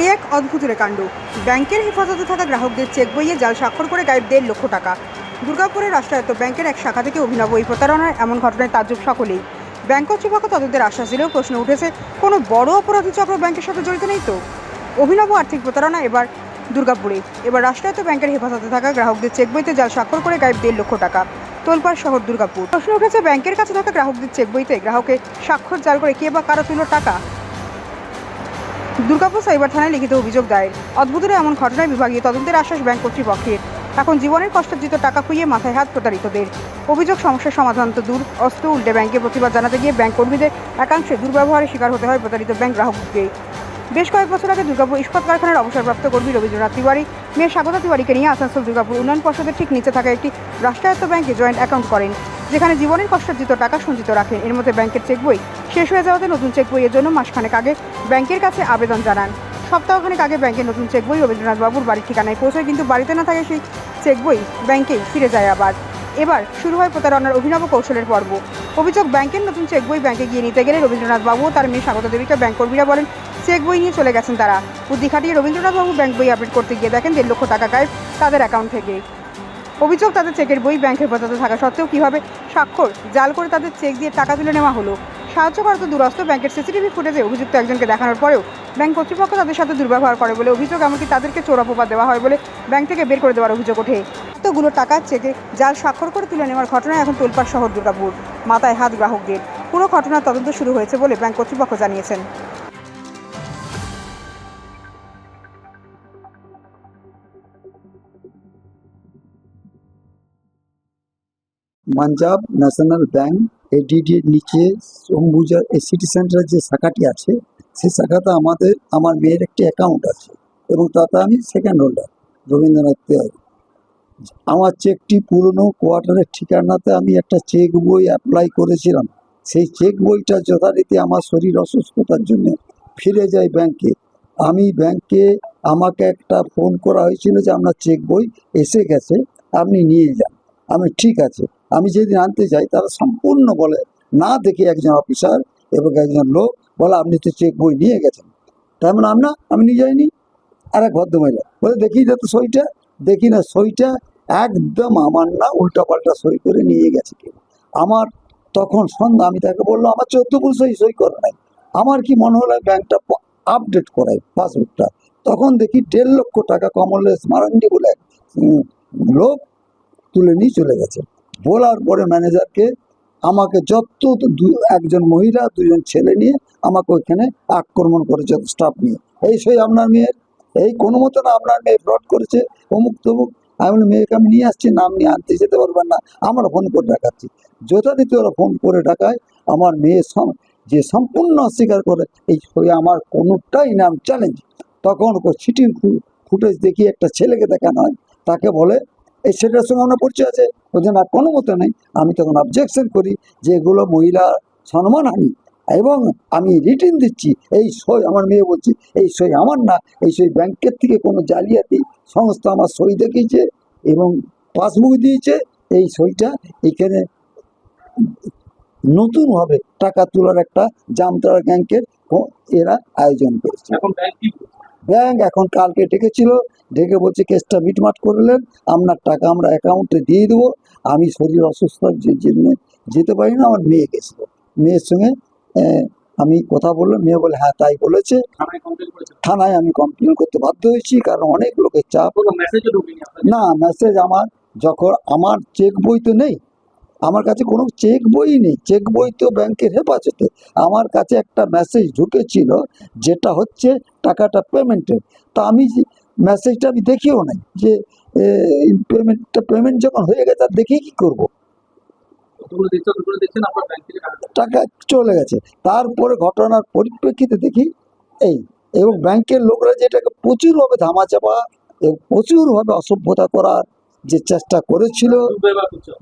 এ এক অদ্ভুতের কাণ্ড। ব্যাংকের হেফাজতে থাকা গ্রাহকদের চেক বইয়ে জাল স্বাক্ষর করে গায়েব দেড় লক্ষ টাকা। দুর্গাপুরের রাষ্ট্রায়ত্ত ব্যাংকের এক শাখা থেকে অভিনব এই প্রতারণার এমন ঘটনায় তাজ্জব সকলেই। ব্যাংক কর্তৃপক্ষ তদন্তের আশ্বাস দিলেও প্রশ্ন উঠেছে, কোনো বড় অপরাধী চক্র ব্যাংকের সাথে জড়িত নেই তো? অভিনব আর্থিক প্রতারণা এবার দুর্গাপুরে। এবার রাষ্ট্রায়ত্ত ব্যাংকের হেফাজতে থাকা গ্রাহকদের চেক বইতে জাল স্বাক্ষর করে গায়েব দেড় লক্ষ টাকা। তোলপাড় শহর, দুর্গাপুর। প্রশ্ন উঠেছে, ব্যাংকের কাছে থাকা গ্রাহকদের চেক বইতে গ্রাহকের স্বাক্ষর জাল করে কে বা কারও তুলো টাকা? দুর্গাপুর সাইবার থানায় লিখিত অভিযোগ দায়ের। অদ্ভুতের এমন ঘটনায় বিভাগীয় তদন্তের আশ্বাস ব্যাংক কর্তৃপক্ষের। এখন জীবনের কষ্টার্জিত টাকা খুইয়ে মাথায় হাত প্রতারিতদের। অভিযোগ সমস্যার সমাধান তো দূর, অস্ত্র, উল্টে ব্যাংকে প্রতিবাদ জানাতে গিয়ে ব্যাংক কর্মীদের একাংশে দুর্ব্যবহারের শিকার হতে হয় প্রতারিত ব্যাংক গ্রাহককে। বেশ কয়েক বছর আগে দুর্গাপুর ইস্পাত কারখানার অবসরপ্রাপ্ত কর্মী রবীন্দ্রনাথ তিওয়ারি মেয়ে স্বাগতা তিওয়ারিকে নিয়ে আসানসোল দুর্গাপুর উন্নয়ন পর্ষদের ঠিক নিচে থাকা একটি রাষ্ট্রায়ত্ত ব্যাংকে জয়েন্ট অ্যাকাউন্ট করেন, যেখানে জীবনের কষ্টার্জিত টাকা সঞ্চিত রাখেন। এর মধ্যে ব্যাংকের চেক বই শেষ হয়ে যাওয়াতে নতুন চেক বইয়ের জন্য মাসখানেক আগে ব্যাংকের কাছে আবেদন জানান। সপ্তাহখানেক আগে ব্যাংকের নতুন চেক বই রবীন্দ্রনাথ বাবুর বাড়ির ঠিকানায় পৌঁছায়, কিন্তু বাড়িতে না থাকে সেই চেক বই ব্যাংকেই ফিরে যায় আবার। এবার শুরু হয় প্রতারণার অভিনব কৌশলের পর্ব। অভিযোগ, ব্যাংকের নতুন চেক বই ব্যাংকে গিয়ে নিতে গেলে রবীন্দ্রনাথ বাবু তার মেয়ে স্বাগত দেবীকে ব্যাংক কর্মীরা বলেন চেক বই নিয়ে চলে গেছেন তারা। বুদ্ধি খাটিয়ে রবীন্দ্রনাথ বাবু ব্যাংক বই আপডেট করতে গিয়ে দেখেন দেড় লক্ষ টাকা গায়েব তাদের অ্যাকাউন্ট থেকে। অভিযোগ, তাদের চেকের বই ব্যাংক হেফাজতে থাকা সত্ত্বেও কীভাবে স্বাক্ষর জাল করে তাদের চেক দিয়ে টাকা তুলে নেওয়া হলো? সাহায্য করা তো দূরস্থ ব্যাংকের সিসিটিভি ফুটেজে অভিযুক্ত একজনকে দেখানোর পরেও ব্যাংক কর্তৃপক্ষ তাদের সাথে দুর্ব্যবহার করে বলে অভিযোগ, এমনকি তাদেরকে চোরাপোপা দেওয়া হয় বলে ব্যাংক থেকে বের করে দেওয়ার অভিযোগ ওঠে। এতগুলো টাকা চেকে জাল স্বাক্ষর করে তুলে নেওয়ার ঘটনায় এখন তোলপাড় শহর দুর্গাপুর। মাথায় হাত গ্রাহকদের। পুরো ঘটনার তদন্ত শুরু হয়েছে বলে ব্যাংক কর্তৃপক্ষ জানিয়েছেন। পাঞ্জাব ন্যাশনাল ব্যাংক এডিডি এর নিচে অম্বুজা এই সিটি সেন্টারের যে শাখাটি আছে, সেই শাখাতে আমাদের, আমার মেয়ের একটি অ্যাকাউন্ট আছে এবং তাতে আমি সেকেন্ড হোল্ডার রবীন্দ্রনাথ তেওয়ারি আমার চেকটি পুরনো কোয়ার্টারের ঠিকানাতে আমি একটা চেক বই অ্যাপ্লাই করেছিলাম। সেই চেক বইটা যথারীতি আমার শরীর অসুস্থতার জন্য ফিরে যায় ব্যাংকে। আমি ব্যাংকে আমাকে একটা ফোন করা হয়েছিল যে আপনার চেক বই এসে গেছে, আপনি নিয়ে যান। আমি ঠিক আছে। আমি যেদিন আনতে যাই, তারা সম্পূর্ণ বলে, না দেখে একজন অফিসার এবং একজন লোক। বলে, আপনি তো চেক বই নিয়ে গেছেন। তাই মানে আমরা, আমি নিয়ে যাইনি আর এক ভদ্রমহিলা বলে, দেখি যে তো সইটা, দেখি না সইটা, একদম আমার না উল্টা পাল্টা সই করে নিয়ে গেছে কেউ। আমার তখন সন্ধ্যা আমি তাকে বলল আমার চোদ্দ পুরুষ সই সই করে নাই। আমার কি মনে হলো ব্যাংকটা আপডেট করাই পাসবুকটা? তখন দেখি দেড় লক্ষ টাকা কমলেশ মারান্ডি বলে লোক তুলে নিয়ে চলে গেছে। বলার পরে ম্যানেজারকে আমাকে যত দু- একজন মহিলা দুজন ছেলে নিয়ে আমাকে ওইখানে আক্রমণ করেছে স্টাফ নিয়ে। এই সই আপনার মেয়ের, এই কোনো মতো না আপনার মেয়ে ফ্রড করেছে, অমুক তমুক। আমি বলি মেয়েকে আমি নিয়ে আসছি, নাম নিয়ে আনতে যেতে পারবেন না, আমরা ফোন করে ডাকাচ্ছি যথারীতি ওরা ফোন করে ডাকায় আমার মেয়ে যে সম্পূর্ণ অস্বীকার করে, এই সই আমার কোনোটাই নাম চ্যালেঞ্জ তখন সিটির ফুটেজ দেখিয়ে একটা ছেলেকে দেখানো হয়, তাকে বলে এই ছেলেটার সঙ্গে আমরা পরিচয় আছে ওদের না কোনো মতো নেই। আমি তখন অবজেকশন করি যে এগুলো মহিলা সম্মানহানি এবং আমি রিটার্ন দিচ্ছি। এই সই আমার মেয়ে বলছি, এই সই আমার না, এই সই ব্যাংকের থেকে কোনো জালিয়াতি সংস্থা আমার সই দেখিয়েছে এবং পাসবুক দিয়েছে। এই সইটা এখানে নতুনভাবে টাকা তোলার একটা জামতারা ব্যাংকের এরা আয়োজন করেছে? ব্যাংক এখন কালকে ডেকেছিল ডেকে বলছে কেসটা মিটমাট করলেন আপনার টাকা আমরা অ্যাকাউন্টে দিয়ে দেবো। আমি শরীর অসুস্থতার জন্য যেতে পারি না আমার মেয়ে গেছিল। মেয়ের সঙ্গে আমি কথা বললাম মেয়ে বলে হ্যাঁ তাই বলেছে। থানায় আমি কমপ্লেন করতে বাধ্য হয়েছি কারণ অনেক লোকের চাপ। না মেসেজ আমার যখন আমার চেক বই তো নেই আমার কাছে কোনো চেক বই নেই। চেক বই তো ব্যাংকের হেফাজতে। আমার কাছে একটা মেসেজ ঢুকেছিল যেটা হচ্ছে টাকাটা পেমেন্টের তা আমি মেসেজটা আমি দেখিও নাই যে পেমেন্টটা পেমেন্ট যখন হয়ে গেছে আর দেখে কী করব? টাকা টাকা চলে গেছে। তারপরে ঘটনার পরিপ্রেক্ষিতে দেখি এই এবং ব্যাংকের লোকরা যেটাকে প্রচুরভাবে ধামাচাপা এবং প্রচুরভাবে অসভ্যতা করার যে চেষ্টা করেছিল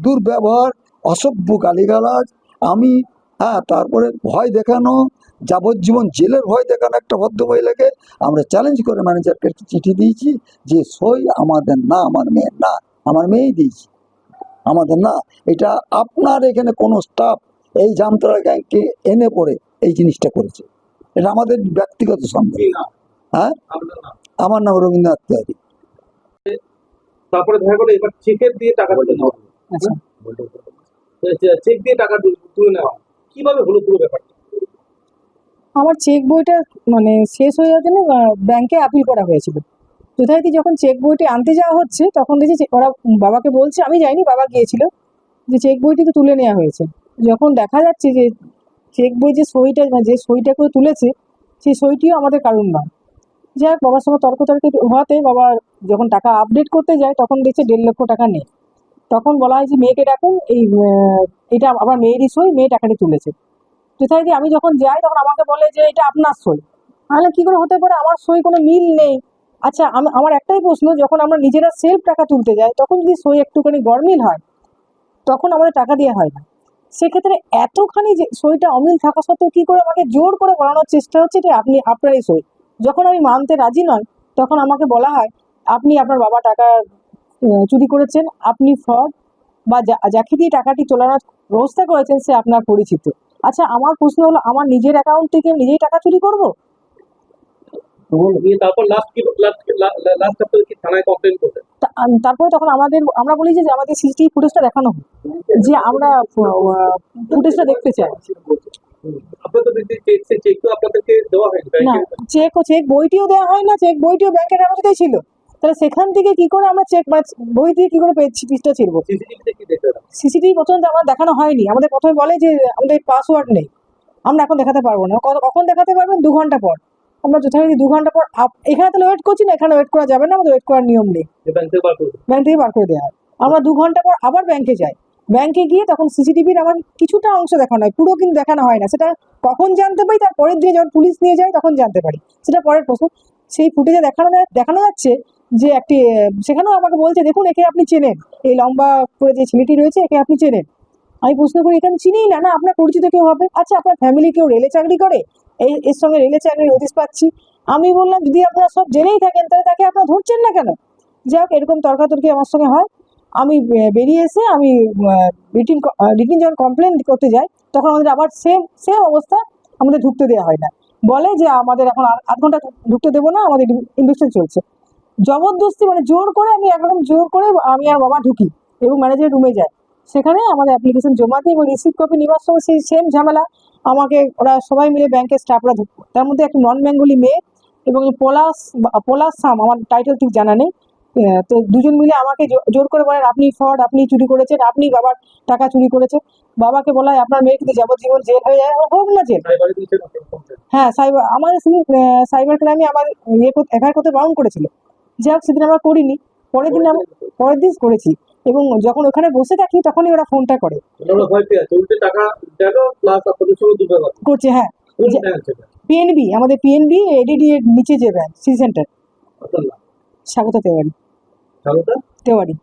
দুর্ব্যবহার অসভ্য গালিগালাজ। আমি হ্যাঁ তারপরে ভয় দেখানো যাবজ্জীবন জেলের ভয় দেখানো একটা ভদ্রমহিলাকে আমরা চ্যালেঞ্জ করে ম্যানেজারকে একটা চিঠি দিয়েছি যে সই আমাদের না আমার মেয়ের না আমার মেয়েই দিয়েছি। আমাদের না এটা আপনার এখানে কোনো স্টাফ এই জামতলা গ্যাংকে এনে পড়ে এই জিনিসটা করেছে। এটা আমাদের ব্যক্তিগত সন্দেহ হ্যাঁ? আমার নাম রবীন্দ্রনাথ তিওয়ারি। তারপরে দেখা গেলো এবার চেকের দিয়ে টাকা আচ্ছা। চেক দিয়ে টাকা তুলে- নেওয়া। কীভাবে হলো পুরো ব্যাপারটা? আমার চেক বইটা মানে শেষ হয়ে যাওয়ার জন্য ব্যাংকে আপিল করা হয়েছিল। যথারীতি যখন চেক বইটি আনতে যাওয়া হচ্ছে, তখন দেখছি ওরা বাবাকে বলছে, আমি যাইনি, বাবা গিয়েছিল যে চেক বইটি তো তুলে নেওয়া হয়েছে। যখন দেখা যাচ্ছে যে চেক বই যে সইটা মানে যে সইটা করে তুলেছে, সেই সইটিও আমাদের কারণ নয়। যাই হোক, বাবার সঙ্গে তর্কতর্কি হওয়াতে বাবা যখন টাকা আপডেট করতে যায়, তখন দেখছে দেড় লক্ষ টাকা নেই। তখন বলা হয় যে মেয়েকে ডাকুন এই এটা আমার মেয়েরই সই মেয়ে টাকাটি তুলেছে। যথারীতি আমি যখন যাই, তখন আমাকে বলে যে এটা আপনার সই। তাহলে কি করে হতে পারে? আমার সই কোনো মিল নেই। আচ্ছা আম- আমার একটাই প্রশ্ন, যখন আমরা নিজেরা সেলফ টাকা তুলতে যাই, তখন যদি সই একটুখানি গরমিল হয়, তখন আমাদের টাকা দেওয়া হয় না। সেক্ষেত্রে এতখানি যে সইটা অমিল থাকা সত্ত্বেও কি করে আমাকে জোর করে বলানোর চেষ্টা হচ্ছে যে আপনি, আপনারই সই? যখন আমি মানতে রাজি নয় তখন আমাকে বলা হয়, আপনি আপনার বাবা টাকা চুরি করেছেন আপনি ফ্রড বা যাকে দিয়ে টাকাটি তোলানোর ব্যবস্থা করেছেন সে আপনার পরিচিত। আচ্ছা আমার প্রশ্ন হলো আমার নিজের অ্যাকাউন্ট থেকে নিজেই টাকা চুরি করব? তারপর তখন আমাদের আমরা বলি যে আমাদের সিসিটিভি ফুটেজটা দেখানো হোক। যে আমরা ফুটেজটা দেখতে চাই। চেক বইটিও দেওয়া হয় না চেক বইটিও ব্যাংকের হেফাজতেই ছিল। তাহলে সেখান থেকে কি করে আমরা চেক মানে বই দিয়ে কি করে পিসটা ছিড়বো? সিসিটিভি প্রথমে আমার দেখানো হয়নি। আমাদের প্রথমে বলে যে আমাদের পাসওয়ার্ড নেই। আমরা এখন দেখাতে পারব না। কখন দেখাতে পারবেন? দু ঘণ্টা পর। আমরা যথারীতি দু ঘণ্টা পর এখানে তাহলে ওয়েট করছি না এখানে ওয়েট করা যাবে না আমাদের ওয়েট করার নিয়ম নেই। ব্যাংক থেকে বার করে দেওয়া হয়। আমরা দু ঘণ্টা পর আবার ব্যাংকে যাই। ব্যাংকে গিয়ে তখন সিসিটিভির আমার কিছুটা অংশ দেখানো হয়। পুরো কিন্তু দেখানো হয় না। সেটা কখন জানতে পারি তার পরের দিনে যখন পুলিশ নিয়ে যায় তখন জানতে পারি। সেটা পরের প্রশ্ন। সেই ফুটেজে দেখানো দেখানো যাচ্ছে যে একটি সেখানেও আমাকে বলছে, দেখুন, একে আপনি চেনেন। এই লম্বা করে যে ছেলেটি রয়েছে, একে আপনি চেনেন। আমি প্রশ্ন করি এখানে চিনিই না? না, আপনার পরিচিত কেউ হবে? আচ্ছা আপনার ফ্যামিলি কেউ রেলে চাকরি করে? এই, এর সঙ্গে রেলে চাকরির হদিস পাচ্ছি। আমি বললাম, যদি আপনারা সব জেনেই থাকেন, তাহলে তাকে আপনারা ধরছেন না কেন? যাই হোক এরকম তর্কাতর্কি আমার সঙ্গে হয়। আমি বেরিয়ে এসে আমি রিটিন রিটিন যখন কমপ্লেন করতে যাই, তখন আমাদের আবার সেম সেম অবস্থা আমাদের ঢুকতে দেওয়া হয় না। বলে যে, আমাদের এখন আধ ঘণ্টা ঢুকতে দেবো না, আমাদের ইনভেস্টিগেশন চলছে। জবরদস্তি মানে জোর করে আমি একরকম জোর করে আমি আর বাবা ঢুকি এবং ম্যানেজারের রুমে যাই। সেখানে আমাদের অ্যাপ্লিকেশন জমা দিই এবং রিসিভ কপি নেওয়ার সময় সেই সেম ঝামেলা আমাকে ওরা সবাই মিলে ব্যাংকের স্টাফরা ধরতো তার মধ্যে একটা নন বেঙ্গলি মেয়ে এবং পলাশ পলাশ সাম আমার টাইটেল ঠিক জানা নেই। তো দুজন মিলে আমাকে জোর করে বলেন আপনি ফ্রড আপনি চুরি করেছেন আপনি বাবার টাকা চুরি করেছেন। বাবাকে বলা হয় আপনার মেয়ে কিন্তু যাবজ্জীবন জেল হয়ে যায়। হোক না জেল। হ্যাঁ সাইবার আমাদের সাইবার ক্রাইমে আমার ইয়ে এফআইআর করতে বারণ করেছিল। যাই হোক সেদিন আমরা করিনি। পরের দিন আমরা পরের দিন করেছি। এবং যখন ওখানে বসে থাকি তখনই ওরা ফোনটা করে। করছে হ্যাঁ। পিএনবি আমাদের পিএনবি এডিডি এর নিচে যে ব্যাংক সি সেন্টার স্বাগত তেওয়ারি। তেওয়ারি।